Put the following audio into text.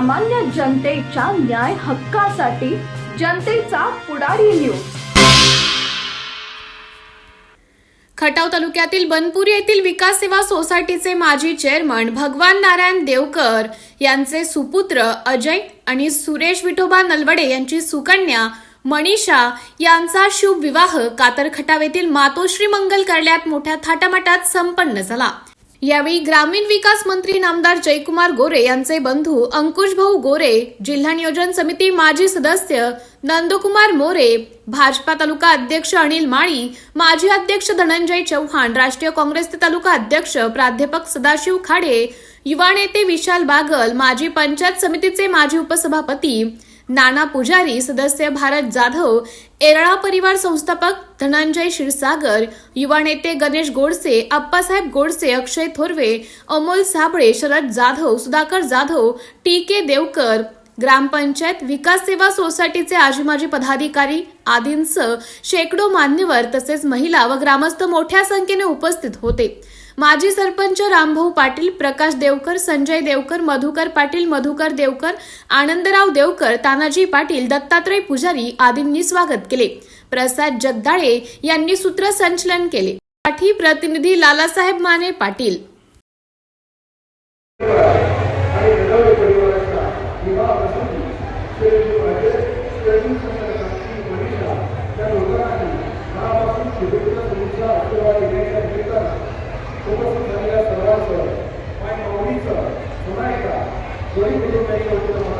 सामान्य जनतेच्या न्याय हक्कासाठी जनतेचा पुढारी न्यूज खटाव तालुक्यातील बनपुरी येथील विकास सेवा सोसायटीचे माजी चेअरमन भगवान नारायण देवकर यांचे सुपुत्र अजय आणि सुरेश विठोबा नलवडे यांची सुकन्या मनीषा यांचा शुभ विवाह कातर खटाव येथील मातोश्री मंगल कार्यालयात मोठ्या थाटामाटात संपन्न झाला. यावेळी ग्रामीण विकास मंत्री नामदार जयकुमार गोरे यांचे बंधू अंकुश भाऊ गोरे जिल्हा नियोजन समिती माजी सदस्य नंदकुमार मोरे भाजपा तालुका अध्यक्ष अनिल माळी माजी अध्यक्ष धनंजय चव्हाण राष्ट्रीय काँग्रेसचे तालुका अध्यक्ष प्राध्यापक सदाशिव खाडे युवा नेते विशाल बागल माजी पंचायत समितीचे माजी उपसभापती नाना पुजारी सदस्य भारत जाधव एरळा परिवार संस्थापक धनंजय क्षीरसागर युवा नेते गणेश गोडसे अप्पासाहेब गोडसे अक्षय थोरवे अमोल साबळे शरद जाधव सुधाकर जाधव टी के देवकर ग्रामपंचायत विकास सेवा सोसायटीचे आजी माजी पदाधिकारी आदींसह शेकडो मान्यवर तसेच महिला व ग्रामस्थ मोठ्या संख्येने उपस्थित होते. माजी सरपंच रामभाऊ पाटील प्रकाश देवकर संजय देवकर मधुकर पाटील मधुकर देवकर आनंदराव देवकर तानाजी पाटील दत्तात्रय पुजारी आदींनी स्वागत केले. प्रसाद जगदाळे यांनी सूत्रसंचलन केले. पाठी प्रतिनिधी लालासाहेब माने पाटील. Foi